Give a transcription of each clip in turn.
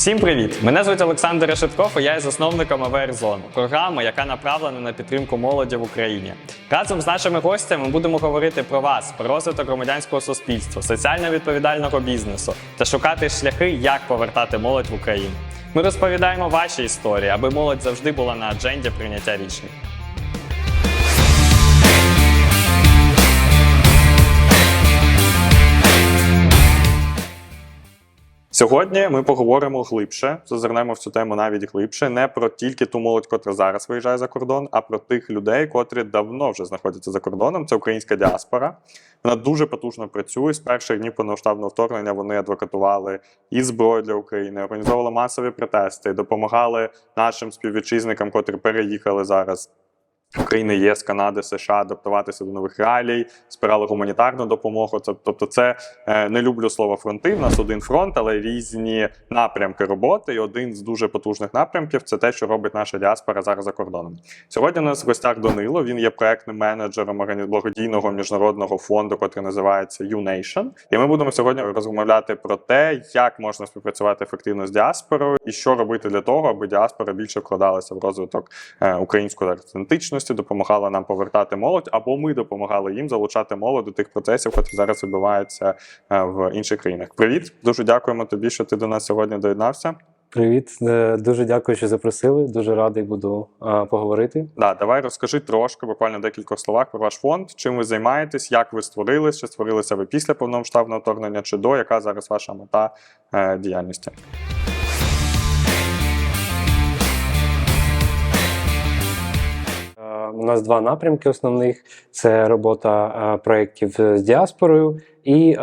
Всім привіт! Мене звуть Олександр Решетков, і я є засновником Зону, програми, яка направлена на підтримку молоді в Україні. Разом з нашими гостями ми будемо говорити про вас, про розвиток громадянського суспільства, соціально відповідального бізнесу та шукати шляхи, як повертати молодь в Україну. Ми розповідаємо ваші історії, аби молодь завжди була на адженді прийняття рішень. Сьогодні ми поговоримо глибше, зазирнемо в цю тему навіть глибше, не про тільки ту молодь, котра зараз виїжджає за кордон, а про тих людей, котрі давно вже знаходяться за кордоном. Це українська діаспора. Вона дуже потужно працює. З перших днів повномасштабного вторгнення вони адвокатували і зброю для України, організовували масові протести, допомагали нашим співвітчизникам, котрі переїхали зараз. України, ЄС, Канади, США адаптуватися до нових реалій, спирали гуманітарну допомогу. Тобто, це е, не люблю слово фронти. В нас один фронт, але різні напрямки роботи. І один з дуже потужних напрямків це те, що робить наша діаспора зараз за кордоном. Сьогодні у нас в гостях Данило. Він є проектним менеджером благодійного міжнародного фонду, який називається U-Nation. І ми будемо сьогодні розмовляти про те, як можна співпрацювати ефективно з діаспорою і що робити для того, аби діаспора більше вкладалася в розвиток е, української ідентичності, допомагала нам повертати молодь, або ми допомагали їм залучати молодь до тих процесів, які зараз відбуваються е, в інших країнах. Привіт, дуже дякуємо тобі, що ти до нас сьогодні доєднався. Привіт, Е, дуже дякую, що запросили. Дуже радий буду а, поговорити. Да, давай розкажи трошки, буквально в декількох словах про ваш фонд. Чим ви займаєтесь, як ви створились, чи створилися ви після повномасштабного вторгнення, чи до яка зараз ваша мета е, діяльності? У нас два напрямки основних: це робота е, проєктів з діаспорою і е,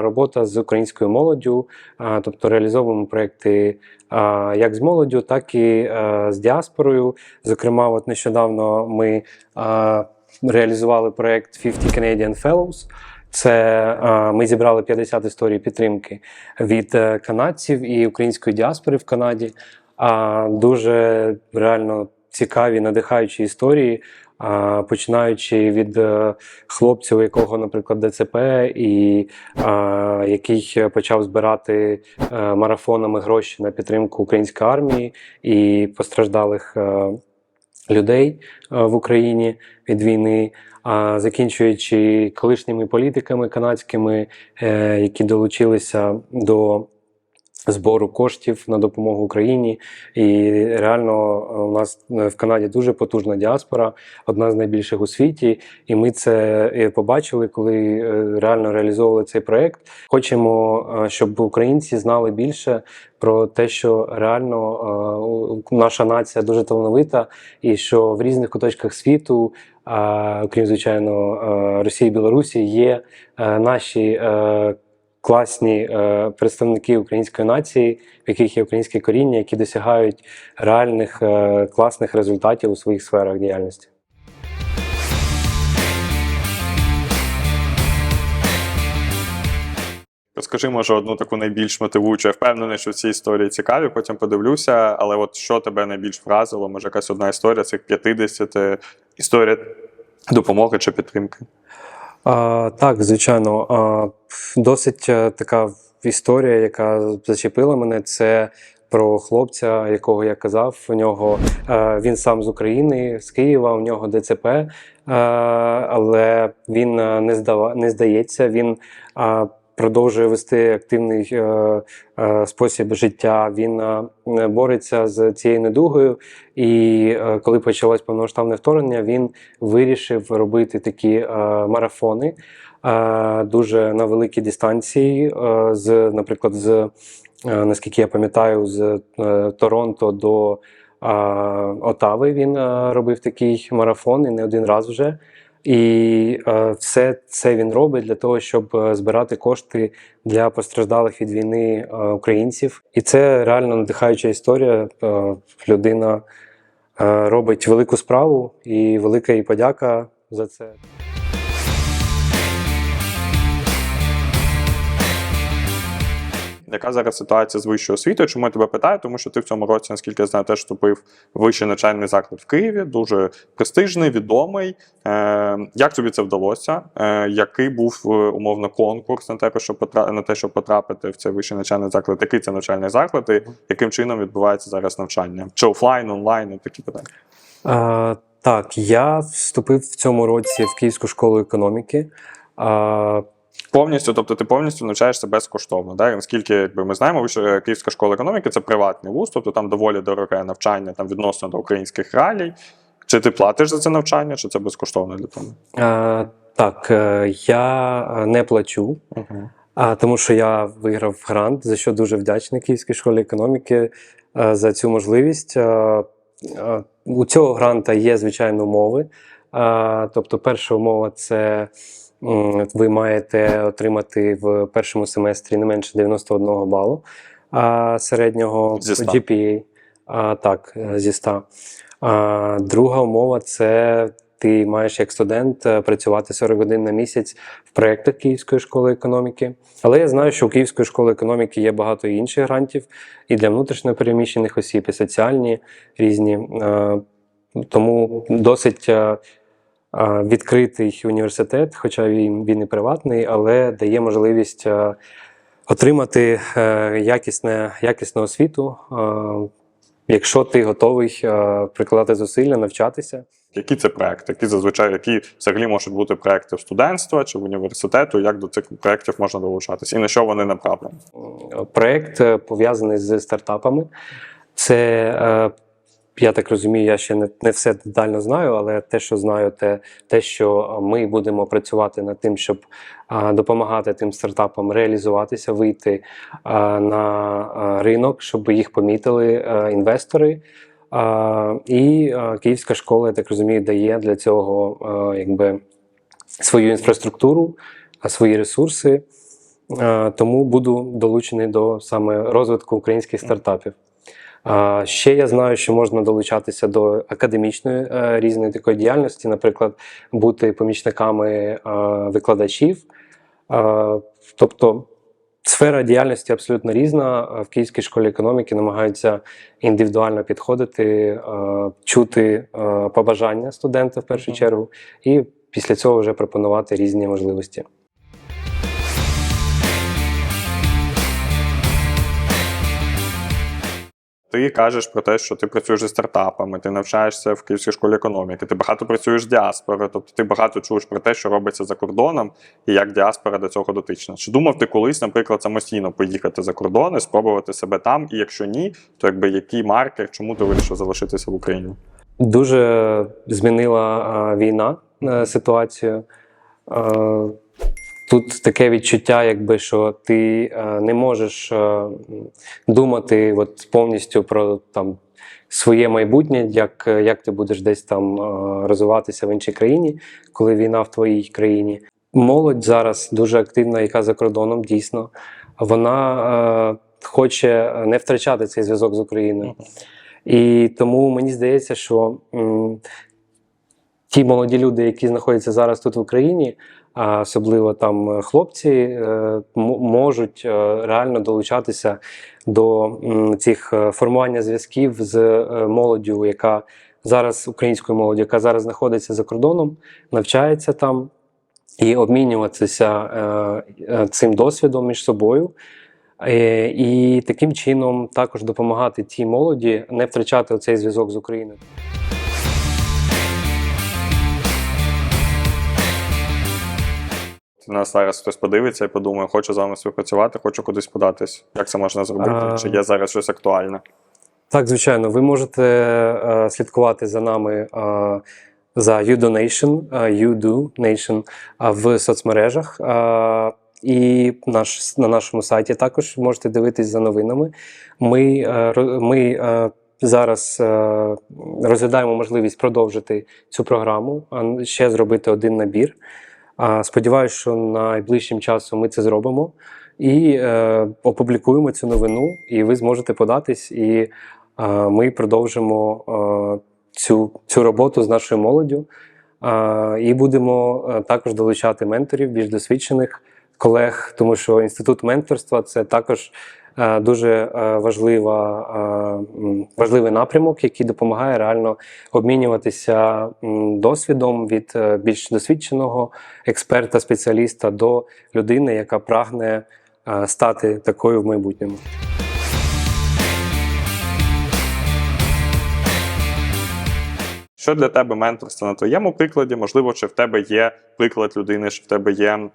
робота з українською молоддю. Е, Тобто реалізовуємо проєкти як з молоддю, так і з діаспорою. Зокрема, от нещодавно ми реалізували проєкт 50 Canadian Fellows. Це ми зібрали 50 історій підтримки від канадців і української діаспори в Канаді. Дуже реально цікаві, надихаючі історії, починаючи від е, хлопця, у якого, наприклад, ДЦП, і який почав збирати е, марафонами гроші на підтримку української армії і постраждалих е, людей в Україні від війни. А закінчуючи колишніми політиками канадськими, які долучилися до збору коштів на допомогу Україні. І реально е, у нас в Канаді дуже потужна діаспора, одна з найбільших у світі. І ми це е, побачили, коли е, реально реалізовували цей проект. Хочемо, е, щоб українці знали більше про те, що реально е, наша нація дуже талановита, і що в різних куточках світу. а, Окрім звичайно е, Росії і Білорусі, є е, наші е, класні е, представники української нації, в яких є українське коріння, які досягають реальних е, класних результатів у своїх сферах діяльності. Розкажи, може, одну таку найбільш мотивуючу. Я впевнений, що ці історії цікаві, потім подивлюся. Але от що тебе найбільш вразило? Може, якась одна історія цих 50 історія допомоги чи підтримки? Так, звичайно, досить е, така історія, яка зачепила мене. Це про хлопця, якого я казав. У нього е, він сам з України, з Києва, у нього ДЦП, е, але він не здава, не здається. Він продовжує вести активний е, е, спосіб життя. Він е, бореться з цією недугою. І е, коли почалось повномасштабне вторгнення, він вирішив робити такі е, марафони е, дуже на великій дистанції, е, з, наприклад, з е, наскільки я пам'ятаю, з е, Торонто до е, Отави він е, робив такий марафон і не один раз вже. І е, все це він робить для того, щоб е, збирати кошти для постраждалих від війни е, українців. І це реально надихаюча історія. Людина робить велику справу, і велика їй подяка за це. Яка зараз ситуація з вищою освітою? Чому я тебе питаю? Тому що ти в цьому році, наскільки я знаю, теж вступив вищий навчальний заклад в Києві, дуже престижний, відомий. Е, як тобі це вдалося? Е, який був е, умовно конкурс на те, щоб на те, щоб потрапити в цей вищий навчальний заклад? Який це навчальний заклад і яким чином відбувається зараз навчання? Чи офлайн, онлайн? От Такі питання. А, так, я вступив в цьому році в Київську школу економіки. А, Повністю, тобто ти повністю навчаєшся безкоштовно. Да? Наскільки якби ми знаємо, що Київська школа економіки це приватний вуз, тобто там доволі дороге навчання там відносно до українських реалій. Чи ти платиш за це навчання, чи це безкоштовно для тебе? а, так, е, я е, не плачу, а, тому що я виграв грант, за що дуже вдячний Київській школі економіки е, за цю можливість. Е, е, У цього гранта є, звичайно, умови. Е, Тобто, перша умова це ви маєте отримати в першому семестрі не менше 91 балу а, середнього Зі 100. GPA. А, так, е, зі 100. А, друга умова це ти маєш як студент е, працювати 40 годин на місяць в проєктах Київської школи економіки. Але я знаю, що у Київської школи економіки є багато інших грантів і для внутрішньопереміщених осіб, і соціальні різні. Тому досить е, відкритий університет, хоча він, він і приватний, але дає можливість е, отримати е, якісне, якісну освіту, е, якщо ти готовий прикладати зусилля, навчатися. Які це проекти? Які зазвичай які взагалі можуть бути проекти в студентства чи в університету? Як до цих проєктів можна долучатися? І на що вони направлені? Проект пов'язаний з стартапами. Це, я так розумію, я ще не, не все детально знаю, але те, що знаю, те, те, що ми будемо працювати над тим, щоб а, допомагати тим стартапам реалізуватися, вийти а, на а, ринок, щоб їх помітили а, інвестори. А, і а, Київська школа, я так розумію, дає для цього а, якби, свою інфраструктуру, а, свої ресурси. Е, Тому буду долучений до саме розвитку українських стартапів. Ще я знаю, що можна долучатися до академічної е, різної такої діяльності, наприклад, бути помічниками е, викладачів. Тобто сфера діяльності абсолютно різна. В Київській школі економіки намагаються індивідуально підходити, чути побажання студента в першу чергу, і після цього вже пропонувати різні можливості. Ти кажеш про те, що ти працюєш зі стартапами, ти навчаєшся в Київській школі економіки, ти багато працюєш з діаспорою, тобто ти багато чуєш про те, що робиться за кордоном і як діаспора до цього дотична. Чи думав ти колись, наприклад, самостійно поїхати за кордон і спробувати себе там? І якщо ні, то якби який маркер, чому ти вирішив залишитися в Україні? Дуже змінила а, війна е, ситуацію. Е, Тут таке відчуття, якби що ти е, не можеш е, думати от, повністю про там, своє майбутнє, як, як ти будеш десь там е, розвиватися в іншій країні, коли війна в твоїй країні. Молодь зараз дуже активна, яка за кордоном дійсно. Вона е, хоче не втрачати цей зв'язок з Україною. І тому мені здається, що м, ті молоді люди, які знаходяться зараз тут в Україні, особливо там е, хлопці, е, можуть е, реально долучатися до цих формування зв'язків з молоддю, яка зараз українською молоддю, яка зараз знаходиться за кордоном, навчається там, і обмінюватися цим досвідом між собою. І таким чином також допомагати тій молоді не втрачати цей зв'язок з Україною. Нас зараз хтось подивиться і подумає, хочу з вами співпрацювати, хочу кудись податись. Як це можна зробити? А. Чи є зараз щось актуальне? Так, звичайно, ви можете е, слідкувати за нами е, за YouDonation, е, YouDonation е, в соцмережах. Е, і наш, на нашому сайті також можете дивитись за новинами. Ми, е, ми е, зараз е, розглядаємо можливість продовжити цю програму, а ще зробити один набір. А, Сподіваюся, що найближчим часом ми це зробимо і е, опублікуємо цю новину, і ви зможете податись. І е, ми продовжимо е, цю, цю роботу з нашою молоддю. І будемо також долучати менторів більш досвідчених, колег, тому що інститут менторства це також дуже е, важлива, е, важливий напрямок, який допомагає реально обмінюватися досвідом від е, більш досвідченого експерта, спеціаліста до людини, яка прагне е, стати такою в майбутньому. Що для тебе менторство на твоєму прикладі? Можливо, чи в тебе є приклад людини, чи в тебе є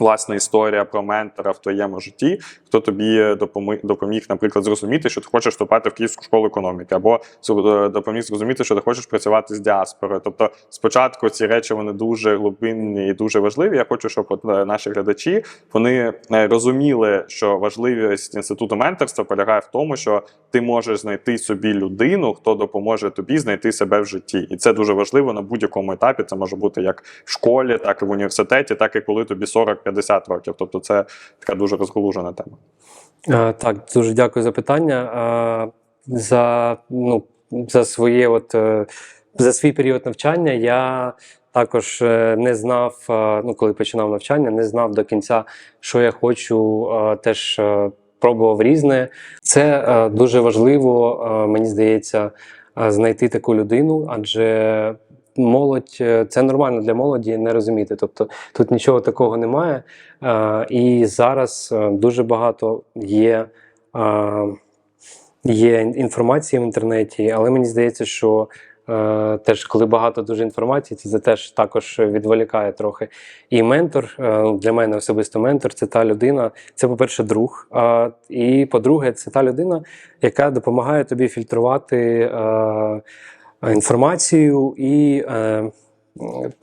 власна історія про ментора в твоєму житті, хто тобі допоміг, наприклад, зрозуміти, що ти хочеш вступати в Київську школу економіки, або е, допоміг зрозуміти, що ти хочеш працювати з діаспорою. Тобто, спочатку ці речі вони дуже глибинні і дуже важливі. Я хочу, щоб е, наші глядачі вони е, розуміли, що важливість інституту менторства полягає в тому, що ти можеш знайти собі людину, хто допоможе тобі знайти себе в житті, і це дуже важливо на будь-якому етапі. Це може бути як в школі, так і в університеті, так і коли тобі 40-50 років. Тобто, це така дуже розгалужена тема. Е, Так, дуже дякую за питання. Е, За, ну, за своє от, е, за свій період навчання я також не знав, ну, коли починав навчання, не знав до кінця, що я хочу, теж пробував різне. Це дуже важливо, мені здається, знайти таку людину, адже молодь е, це нормально для молоді не розуміти. Тобто тут нічого такого немає. Е, І зараз е, дуже багато є, е, є інформації в інтернеті, але мені здається, що е, теж коли багато дуже інформації, це теж також відволікає трохи. І ментор е, для мене особисто ментор це та людина, це, по-перше, друг. А, і по-друге, це та людина, яка допомагає тобі фільтрувати е, інформацію і. Е,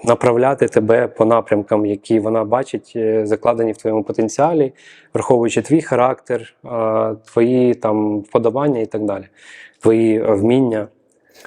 направляти тебе по напрямкам, які вона бачить, е, закладені в твоєму потенціалі, враховуючи твій характер, е, твої там вподобання і так далі, твої е, вміння.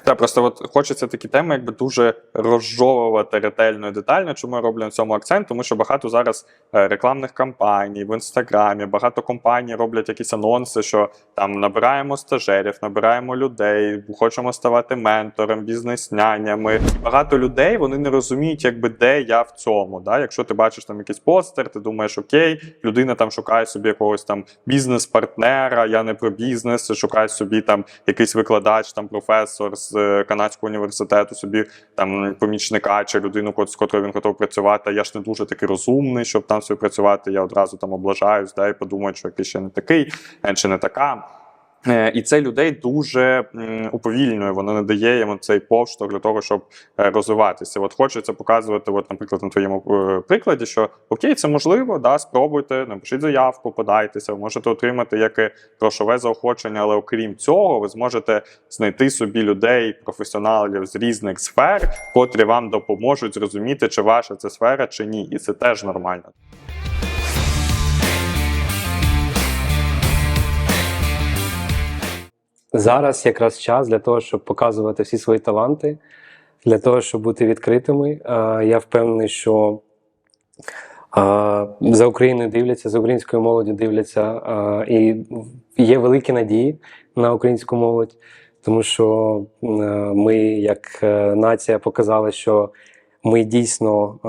Так, просто от хочеться такі теми, якби дуже розжовувати ретельно і детально. Чому я роблю на цьому акцент? Тому що багато зараз е, рекламних кампаній в інстаграмі, багато компаній роблять якісь анонси, що там набираємо стажерів, набираємо людей, хочемо ставати ментором, бізнес-нянями. Багато людей вони не розуміють, якби де я в цьому. Да? Якщо ти бачиш там якийсь постер, ти думаєш, окей, людина там шукає собі якогось там бізнес-партнера, я не про бізнес, шукає собі там якийсь викладач, там професор з е, канадського університету, собі там помічника чи людину, з котрою він готов працювати. Я ж не дуже такий розумний, щоб там працювати. Я одразу там облажаюсь, да, і подумаю, що якийсь ще не такий, е, чи не така. Е, І це людей дуже уповільнює, воно не дає йому цей повштовх для того, щоб е, розвиватися. От хочеться показувати, от, наприклад, на твоєму е, прикладі, що окей, це можливо, да, спробуйте, напишіть заявку, подайтеся, ви можете отримати як грошове заохочення, але окрім цього, ви зможете знайти собі людей, професіоналів з різних сфер, котрі вам допоможуть зрозуміти, чи ваша це сфера, чи ні. І це теж нормально. Зараз якраз час для того, щоб показувати всі свої таланти, для того, щоб бути відкритими. Е, Я впевнений, що е, за Україною дивляться, за українською молоді дивляться, е, і є великі надії на українську молодь, тому що ми, як нація, показали, що ми дійсно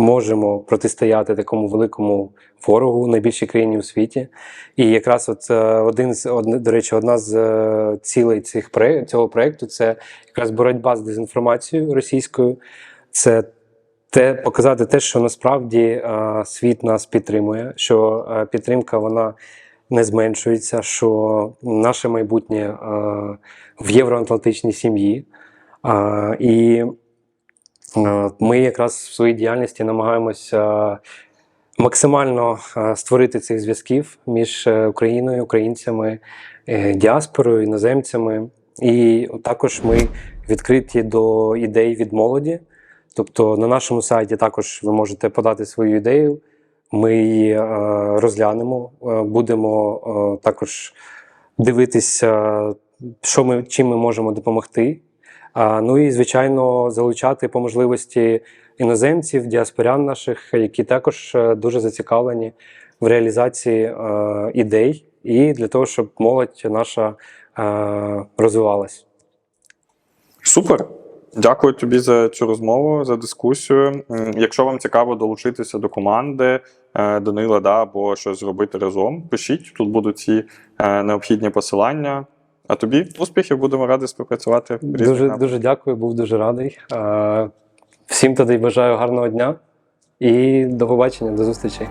можемо протистояти такому великому ворогу, найбільшій країні у світі. І якраз от е, один з до речі, одна з е, цілей цих цього проєкту це якраз боротьба з дезінформацією російською. Це те показати те, що насправді е, світ нас підтримує, що підтримка вона не зменшується, що наше майбутнє е, в євроатлантичній сім'ї. Е, і ми якраз в своїй діяльності намагаємося максимально е, створити цих зв'язків між е, Україною, українцями, е, діаспорою, іноземцями. І також ми відкриті до ідей від молоді. Тобто на нашому сайті також ви можете подати свою ідею. Ми її е, розглянемо, е, будемо е, також дивитися, що ми, чим ми можемо допомогти. Ну і, звичайно, залучати по можливості іноземців, діаспорян наших, які також е, дуже зацікавлені в реалізації е, ідей і для того, щоб молодь наша е, розвивалась. Супер. Дякую тобі за цю розмову, за дискусію. Якщо вам цікаво долучитися до команди Данила, да, або щось зробити разом, пишіть. Тут будуть ці необхідні посилання. А тобі успіхів, будемо раді співпрацювати. Дуже, дуже дякую, був дуже радий. Всім тоді бажаю гарного дня і до побачення, до зустрічі.